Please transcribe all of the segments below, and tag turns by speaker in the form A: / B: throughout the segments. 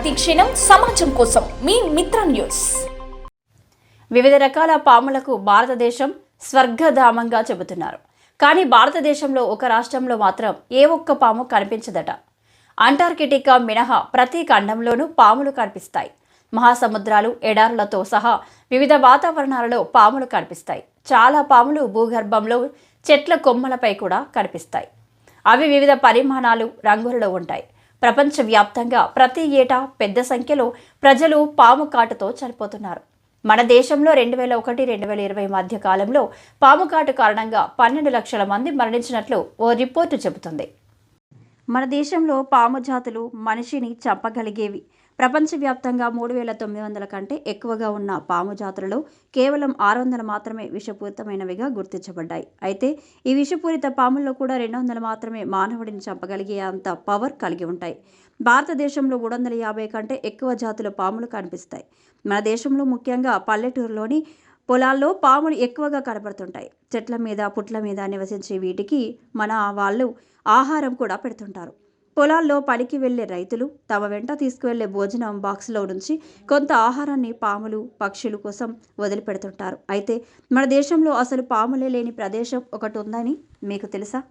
A: ప్రతిక్షణం సమాజం కోసం మీ మిత్ర న్యూస్.
B: వివిధ రకాల పాములకు భారతదేశం స్వర్గధామంగా చెబుతున్నారు. కానీ భారతదేశంలో ఒక రాష్ట్రంలో మాత్రం ఏ ఒక్క పాము కనిపించదట. అంటార్కిటికా మినహా ప్రతి ఖండంలోనూ పాములు కనిపిస్తాయి. మహాసముద్రాలు ఎడారులతో సహా వివిధ వాతావరణాలలో పాములు కనిపిస్తాయి. చాలా పాములు భూగర్భంలో చెట్ల కొమ్మలపై కూడా కనిపిస్తాయి. అవి వివిధ పరిమాణాలు రంగులలో ఉంటాయి. ప్రపంచవ్యాప్తంగా ప్రతి ఏటా పెద్ద సంఖ్యలో ప్రజలు పాము కాటుతో చనిపోతున్నారు. మన దేశంలో రెండు వేల ఒకటి రెండు వేల ఇరవై మధ్య కాలంలో పాము కాటు కారణంగా పన్నెండు లక్షల మంది మరణించినట్లు ఓ రిపోర్టు చెబుతుంది. మన దేశంలో పాము జాతులు మనిషిని చంపగలిగేవి. ప్రపంచవ్యాప్తంగా మూడు వేల తొమ్మిది వందల కంటే ఎక్కువగా ఉన్న పాము జాతులలో కేవలం ఆరు వందలు మాత్రమే విషపూరితమైనవిగా గుర్తించబడ్డాయి. అయితే ఈ విషపూరిత పాముల్లో కూడా రెండు వందలు మాత్రమే మానవుడిని చంపగలిగే అంత పవర్ కలిగి ఉంటాయి. భారతదేశంలో మూడు వందల యాభై కంటే ఎక్కువ జాతుల పాములు కనిపిస్తాయి. మన దేశంలో ముఖ్యంగా పల్లెటూరులోని పొలాల్లో పాములు ఎక్కువగా కనబడుతుంటాయి చెట్ల మీద పుట్ల మీద నివసించే వీటికి మన వాళ్ళు ఆహారం కూడా పెడుతుంటారు. పొలాల్లో పనికి వెళ్ళే రైతులు తమ వెంట తీసుకువెళ్ళే భోజనం బాక్స్లో నుంచి కొంత ఆహారాన్ని పాములు పక్షుల కోసం వదిలిపెడుతుంటారు. అయితే మన దేశంలో అసలు పాములే లేని ప్రదేశం ఒకటి ఉందని మీకు తెలుసా?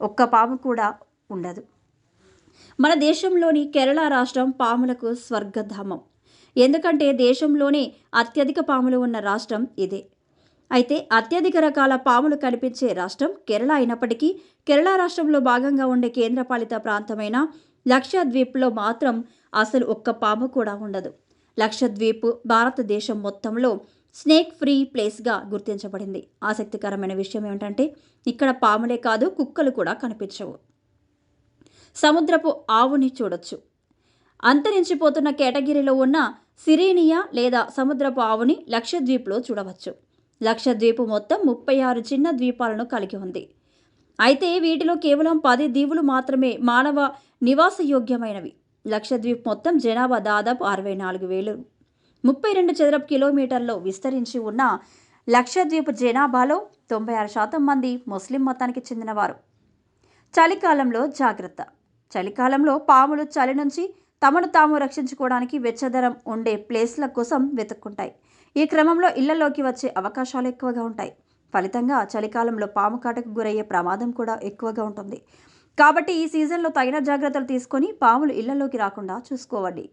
B: ఒక్క పాము కూడా ఉండదు. మన దేశంలోని కేరళ రాష్ట్రం పాములకు స్వర్గధామం. ఎందుకంటే దేశంలోనే అత్యధిక పాములు ఉన్న రాష్ట్రం ఇదే. అయితే అత్యధిక రకాల పాములు కనిపించే రాష్ట్రం కేరళ అయినప్పటికీ కేరళ రాష్ట్రంలో భాగంగా ఉండే కేంద్రపాలిత ప్రాంతమైన లక్షద్వీప్లో మాత్రం అసలు ఒక్క పాము కూడా ఉండదు. లక్షద్వీప్ భారతదేశం మొత్తంలో స్నేక్ ఫ్రీ ప్లేస్గా గుర్తించబడింది. ఆసక్తికరమైన విషయం ఏమిటంటే ఇక్కడ పాములే కాదు కుక్కలు కూడా కనిపించవు. సముద్రపు ఆవుని చూడొచ్చు. అంతరించిపోతున్న కేటగిరీలో ఉన్న సిరేనియా లేదా సముద్రపు ఆవుని లక్షద్వీప్లో చూడవచ్చు. లక్షద్వీపు మొత్తం ముప్పై ఆరు చిన్న ద్వీపాలను కలిగి ఉంది. అయితే వీటిలో కేవలం పది దీవులు మాత్రమే మానవ నివాసయోగ్యమైనవి. లక్షద్వీప్ మొత్తం జనాభా దాదాపు అరవై నాలుగు వేలు. ముప్పై రెండు చదరపు కిలోమీటర్లో విస్తరించి ఉన్న లక్షద్వీప్ జనాభాలో తొంభై ఆరు శాతం మంది ముస్లిం మతానికి చెందినవారు. చలికాలంలో జాగ్రత్త. చలికాలంలో పాములు చలి నుంచి తమను తాము రక్షించుకోవడానికి వెచ్చదనం ఉండే ప్లేస్ల కోసం వెతుక్కుంటాయి. ఈ క్రమంలో ఇళ్ళలోకి వచ్చే అవకాశాలు ఎక్కువగా ఉంటాయి. ఫలితంగా చలికాలంలో పాము కాటకు గురయ్యే ప్రమాదం కూడా ఎక్కువగా ఉంటుంది. కాబట్టి ఈ సీజన్లో తగిన జాగ్రత్తలు తీసుకొని పాములు ఇళ్ళలోకి రాకుండా చూసుకోవండి